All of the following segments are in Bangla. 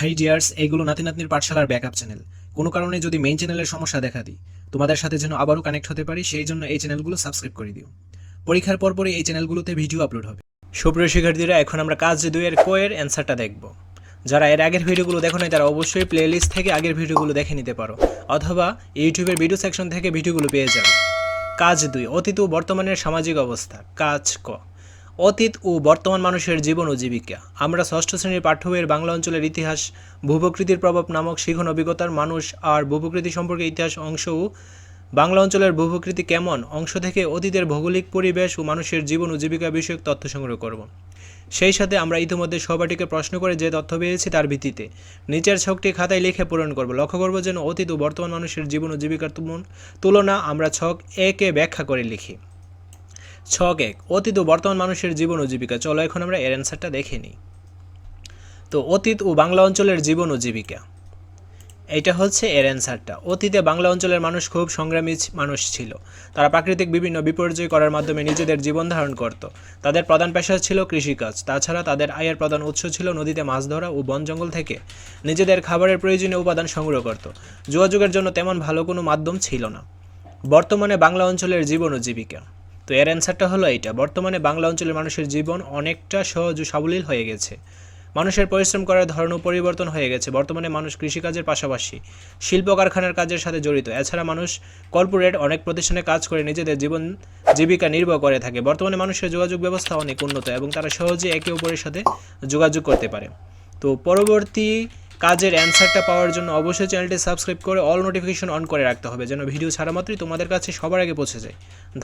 হাই ডিয়ার্স এইগুলো নাতি নাতনির পাঠশালার ব্যাকআপ চ্যানেল। কোনো কারণে যদি মেইন চ্যানেলের সমস্যা দেখা দিই, তোমাদের সাথে যেন আবারও কানেক্ট হতে পারি, সেই জন্য এই চ্যানেলগুলো সাবস্ক্রাইব করে দিও। পরীক্ষার পরপরই এই চ্যানেলগুলোতে ভিডিও আপলোড হবে। সুপ্রিয় শিক্ষার্থীরা, এখন আমরা কাজ দুইয়ের কোয়ের অ্যান্সারটা দেখব। যারা এর আগের ভিডিওগুলো দেখো নাই, তারা অবশ্যই প্লেলিস্ট থেকে আগের ভিডিওগুলো দেখে নিতে পারো, অথবা ইউটিউবের ভিডিও সেকশন থেকে ভিডিওগুলো পেয়ে যাবে। কাজ দুই, অতীত বর্তমানের সামাজিক অবস্থা। কাজ ক। অতীত ও বর্তমান মানুষের জীবন ও জীবিকা। আমরা ষষ্ঠ শ্রেণির পাঠ্য বইয়ের বাংলা অঞ্চলের ইতিহাস, ভূপ্রকৃতির প্রভাব নামক শিখন অভিজ্ঞতার মানুষ আর ভূপ্রকৃতি সম্পর্কে ইতিহাস অংশ ও বাংলা অঞ্চলের ভূপ্রকৃতি কেমন অংশ থেকে অতীতের ভৌগোলিক পরিবেশ ও মানুষের জীবন ও জীবিকা বিষয়ক তথ্য সংগ্রহ করব। সেই সাথে আমরা ইতিমধ্যে সহপাঠীকে প্রশ্ন করে যে তথ্য পেয়েছি তার ভিত্তিতে নিচের ছকটি খাতায় লিখে পূরণ করব। লক্ষ্য করব যেন অতীত ও বর্তমান মানুষের জীবন ও জীবিকার তুলনা আমরা ছক একে ব্যাখ্যা করে লিখি। ছক এক অতীত ও বর্তমান মানুষের জীবন ও জীবিকা। চলো এখন আমরা এর অ্যান্সারটা দেখে নিই। তো অতীত ও বাংলা অঞ্চলের জীবন ও জীবিকা। এটা হচ্ছে এর অ্যান্সারটা অতীতে বাংলা অঞ্চলের মানুষ খুব সংগ্রামী মানুষ ছিল। তারা প্রাকৃতিক বিভিন্ন বিপর্যয় করার মাধ্যমে নিজেদের জীবন ধারণ করত। তাদের প্রধান পেশা ছিল কৃষিকাজ। তাছাড়া তাদের আয়ের প্রধান উৎস ছিল নদীতে মাছ ধরা ও বন জঙ্গল থেকে নিজেদের খাবারের প্রয়োজনীয় উপাদান সংগ্রহ করত। যোগাযোগের জন্য তেমন ভালো কোনো মাধ্যম ছিল না। বর্তমানে বাংলা অঞ্চলের জীবন ও জীবিকা। তো এর অ্যান্সারটা হলো এটা বর্তমানে বাংলা অঞ্চলের মানুষের জীবন অনেকটা সহজ ও সাবলীল হয়ে গেছে। মানুষের পরিশ্রম করার ধরনও পরিবর্তন হয়ে গেছে। বর্তমানে মানুষ কৃষিকাজের পাশাপাশি শিল্প কারখানার কাজের সাথে জড়িত। এছাড়া মানুষ কর্পোরেট অনেক প্রতিষ্ঠানে কাজ করে নিজেদের জীবন জীবিকা নির্বাহ করে থাকে। বর্তমানে মানুষের যোগাযোগ ব্যবস্থা অনেক উন্নত এবং তারা সহজে একে অপরের সাথে যোগাযোগ করতে পারে। তো পরবর্তী কাজের অ্যান্সারটা পাওয়ার জন্য অবশ্যই চ্যানেলটি সাবস্ক্রাইব করে অল নোটিফিকেশন অন করে রাখতে হবে যেন ভিডিও ছাড়া মাত্রই তোমাদের কাছে সবার আগে পৌঁছে যায়।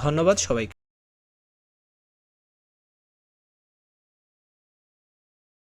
ধন্যবাদ সবাইকে।